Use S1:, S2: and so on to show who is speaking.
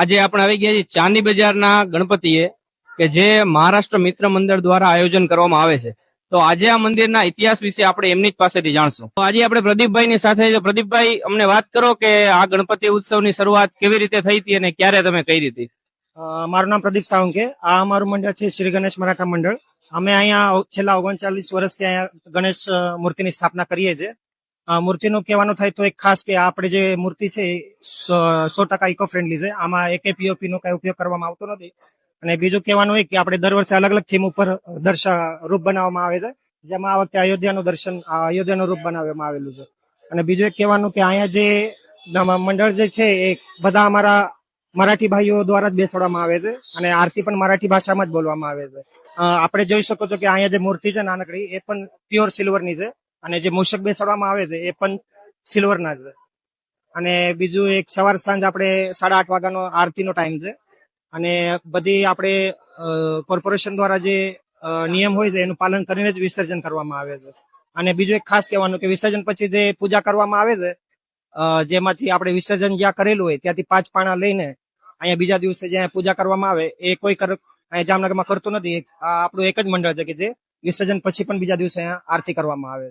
S1: આજે આપણે આવી ગયા છીએ ચાંદી બજારના ગણપતિએ, કે જે મહારાષ્ટ્ર મિત્ર મંડળ દ્વારા આયોજન કરવામાં આવે છે. તો આજે આ મંદિરના ઇતિહાસ વિશે આપણે એમની જ પાસેથી જાણશું. તો આજે આપણે પ્રદીપભાઈ ની સાથે પ્રદીપભાઈ, અમને વાત કરો કે આ ગણપતિ ઉત્સવની શરૂઆત કેવી રીતે થઈ હતી અને ક્યારે તમે કરી હતી?
S2: મારું નામ પ્રદીપ સાવંકે. આ અમારું મંડળ છે શ્રી ગણેશ મરાઠા મંડળ. અમે અહીંયા છેલ્લા ઓગણચાલીસ વર્ષથી અહીંયા ગણેશ મૂર્તિની સ્થાપના કરીએ છીએ. મૂર્તિનું કહેવાનું થાય તો એક ખાસ કે આપણે જે મૂર્તિ છે સો ટકા ઇકો ફ્રેન્ડલી છે. આમાં એક પીઓપી નો કઈ ઉપયોગ કરવામાં આવતો નથી. અને બીજું કહેવાનું એ કે આપણે દર વર્ષે અલગ અલગ થીમ ઉપર દર્શન રૂપ બનાવવામાં આવે છે. જેમાં આ વખતે અયોધ્યાનું દર્શન અયોધ્યાનું રૂપ બનાવવામાં આવેલું છે. અને બીજું એક કહેવાનું કે અહીંયા જે મંડળ જે છે એ બધા અમારા મરાઠી ભાઈઓ દ્વારા જ બેસાડવામાં આવે છે. અને આરતી પણ મરાઠી ભાષામાં જ બોલવામાં આવે છે. આપણે જોઈ શકો છો કે અહીંયા જે મૂર્તિ છે નાનકડી, એ પણ પ્યોર સિલ્વરની છે. અને જે મૂષક બેસાડવામાં આવે છે, એ પણ સિલ્વરના છે. અને બીજું એક સવાર સાંજ આપણે સાડા આઠ વાગ્યાનો આરતીનો ટાઈમ છે. અને બધી આપણે કોર્પોરેશન દ્વારા જે નિયમ હોય છે, એનું પાલન કરીને જ વિસર્જન કરવામાં આવે છે. અને બીજું એક ખાસ કહેવાનું કે વિસર્જન પછી જે પૂજા કરવામાં આવે છે જેમાંથી આપણે વિસર્જન જ્યાં કરેલું હોય, ત્યાંથી પાંચ પાણા લઈને અહીંયા બીજા દિવસે જ્યાં પૂજા કરવામાં આવે, એ કોઈ કર, અહીંયા જામનગરમાં કરતું નથી. આપણું એક જ મંડળ છે કે જે વિસર્જન પછી પણ બીજા દિવસે અહીંયા આરતી કરવામાં આવે.